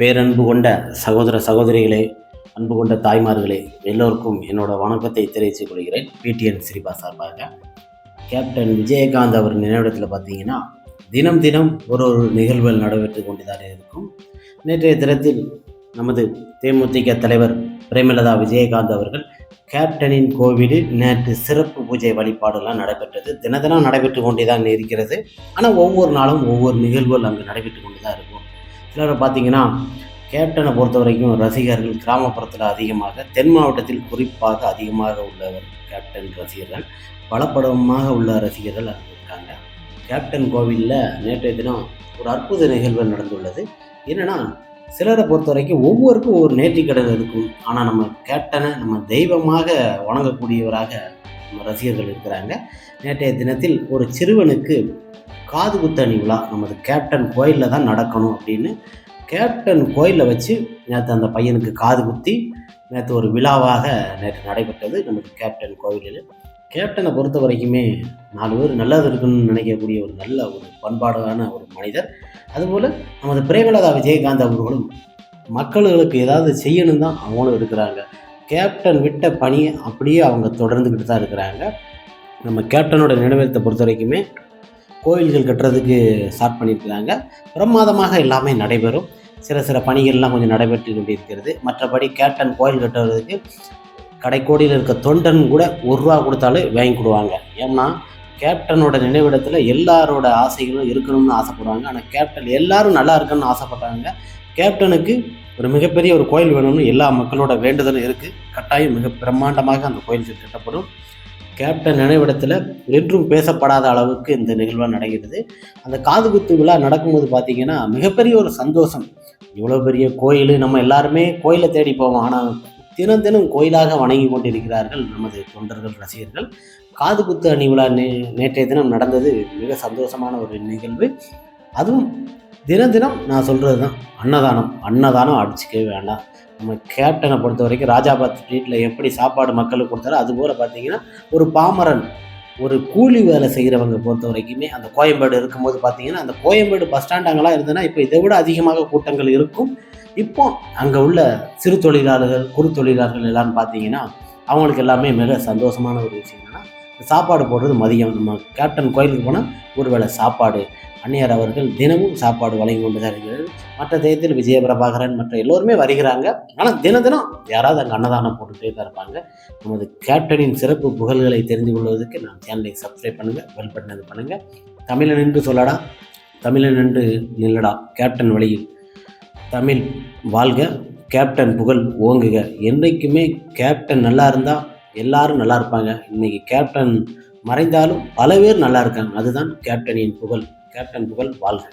பேரன்பு கொண்ட சகோதர சகோதரிகளே அன்பு கொண்ட தாய்மார்களே எல்லோருக்கும் என்னோட வணக்கத்தை தெரிவித்துக் கொள்கிறேன். பிடிஎன் சிரிபா சார்பாக. கேப்டன் விஜயகாந்த் அவர் நினைவிடத்தில் பார்த்தீங்கன்னா தினம் தினம் ஒரு ஒரு நிகழ்வுகள் நடைபெற்று கொண்டுதான் இருக்கும். நேற்றைய தினத்தில் நமது தேமுதிக தலைவர் பிரேமலதா விஜயகாந்த் அவர்கள் கேப்டனின் கோவிலில் நேற்று சிறப்பு பூஜை வழிபாடுலாம் நடைபெற்றது. தின தினம் நடைபெற்று கொண்டே தான் இருக்கிறது. ஆனால் ஒவ்வொரு நாளும் ஒவ்வொரு நிகழ்வுகள் அங்கு நடைபெற்று கொண்டு தான் இருக்கும். சிலரை பார்த்தீங்கன்னா கேப்டனை பொறுத்த வரைக்கும் ரசிகர்கள் கிராமப்புறத்தில் அதிகமாக தென் மாவட்டத்தில் குறிப்பாக அதிகமாக உள்ளவர் கேப்டன் ரசிகர்கள். பலப்படமாக உள்ள ரசிகர்கள் இருக்காங்க. கேப்டன் கோவிலில் நேற்றைய தினம் ஒரு அற்புத நிகழ்வு நடந்துள்ளது. என்னென்னா சிலரை பொறுத்த வரைக்கும் ஒவ்வொருக்கும் ஒவ்வொரு நேர்த்திக்கடன் இருக்கும். ஆனால் நம்ம கேப்டனை நம்ம தெய்வமாக வணங்கக்கூடியவராக நம்ம ரசிகர்கள் இருக்கிறாங்க. நேற்றைய தினத்தில் ஒரு சிறுவனுக்கு காது குத்தணி விழா. நமது கேப்டன் கோயிலில் தான் நடக்கணும் அப்படின்னு கேப்டன் கோயிலில் வச்சு நேற்று அந்த பையனுக்கு காது குத்தி நேற்று ஒரு விழாவாக நேற்று நடைபெற்றது நமது கேப்டன் கோவிலில். கேப்டனை பொறுத்த வரைக்குமே நாலு பேர் நல்லது இருக்குன்னு நினைக்கக்கூடிய ஒரு நல்ல ஒரு பண்பாடான ஒரு மனிதர். அதுபோல் நமது பிரேமலதா விஜயகாந்த் அவர்களும் மக்களுக்கு ஏதாவது செய்யணும் தான் அவங்களும் இருக்கிறாங்க. கேப்டன் விட்ட பணியை அப்படியே அவங்க தொடர்ந்துக்கிட்டு தான் இருக்கிறாங்க. நம்ம கேப்டனோட நினைவகத்தை பொறுத்த வரைக்குமே கோயில்கள் கட்டுறதுக்கு ஸ்டார்ட் பண்ணியிருக்கிறாங்க. பிரமாதமாக எல்லாமே நடைபெறும். சில சில பணிகள்லாம் கொஞ்சம் நடைபெற்று கொண்டிருக்கிறது. மற்றபடி கேப்டன் கோயில் கட்டுறதுக்கு கடைக்கோடியில் இருக்க தொண்டன் கூட ஒரு ரூபா கொடுத்தாலே வாங்கி கொடுவாங்க. ஏன்னா கேப்டனோட நினைவிடத்தில் எல்லாரோட ஆசைகளும் இருக்கணும்னு ஆசைப்படுவாங்க. ஆனால் கேப்டன் எல்லாரும் நல்லா இருக்கணும்னு ஆசைப்பட்டாங்க. கேப்டனுக்கு ஒரு மிகப்பெரிய ஒரு கோயில் வேணும்னு எல்லா மக்களோட வேண்டுதலும் இருக்குது கட்டாயம் மிக பிரம்மாண்டமாக அந்த கோயில் கட்டப்படும். கேப்டன் நினைவிடத்தில் என்றும் பேசப்படாத அளவுக்கு இந்த நிகழ்வாக நடக்கிறது அந்த காது குத்து விழா நடக்கும்போது பார்த்தீங்கன்னா மிகப்பெரிய ஒரு சந்தோஷம். இவ்வளோ பெரிய கோயில் நம்ம எல்லாருமே கோயிலை தேடி போவோம். ஆனால் தினம் தினம் கோயிலாக வணங்கி கொண்டிருக்கிறார்கள் நமது தொண்டர்கள் ரசிகர்கள். காது குத்து அணி விழா நே நேற்றைய தினம் நடந்தது மிக சந்தோஷமான ஒரு நிகழ்வு. அதுவும் தினம் தினம் நான் சொல்கிறது தான் அன்னதானம். அன்னதானம் அடிச்சுக்கவே வேண்டாம். நம்ம கேப்டனை பொறுத்த வரைக்கும் ராஜாபாத் ஸ்ட்ரீட்டில் எப்படி சாப்பாடு மக்களுக்கு கொடுத்தாரோ அதுபோல் பார்த்தீங்கன்னா ஒரு பாமரன் ஒரு கூலி வேலை செய்கிறவங்க பொறுத்த வரைக்குமே அந்த கோயம்பேடு இருக்கும்போது பார்த்தீங்கன்னா அந்த கோயம்பேடு பஸ் ஸ்டாண்ட் இருந்ததுன்னா இப்போ இதை விட அதிகமாக கூட்டங்கள் இருக்கும். இப்போ அங்கே உள்ள சிறு தொழிலாளர்கள் குறு தொழிலாளர்கள் எல்லாம்னு பார்த்தீங்கன்னா அவங்களுக்கு எல்லாமே மிக சந்தோஷமான ஒரு விஷயம் சாப்பாடு போடுறது மதியம். நம்ம கேப்டன் கோயிலுக்கு போனால் ஒரு வேளை சாப்பாடு. அன்னியார் அவர்கள் தினமும் சாப்பாடு வழங்கி கொண்டு தான் இருக்கிறது மற்ற தேயத்தில் விஜயபிரபாகரன் மற்ற எல்லோருமே வருகிறாங்க. ஆனால் தின தினம் யாராவது அங்கே அன்னதானம் போட்டுகிட்டே தான் இருப்பாங்க. நமது கேப்டனின் சிறப்பு புகழ்களை தெரிந்து கொள்வதற்கு நான் சேனலை சப்ஸ்கிரைப் பண்ணுங்கள் வெல் பட்டன் பண்ணுங்கள் தமிழன் என்று சொல்லடா தமிழன் என்று நில்லடா கேப்டன் வழியில். தமிழ் வாழ்க கேப்டன் புகழ் ஓங்குக. என்றைக்குமே கேப்டன் நல்லா இருந்தால் எல்லாரும் நல்லா இருப்பாங்க. இன்னைக்கு கேப்டன் மறைந்தாலும் பல பேர் நல்லா இருக்காங்க. அதுதான் கேப்டனின் புகழ். கேப்டன் புகழ் வாழ்க.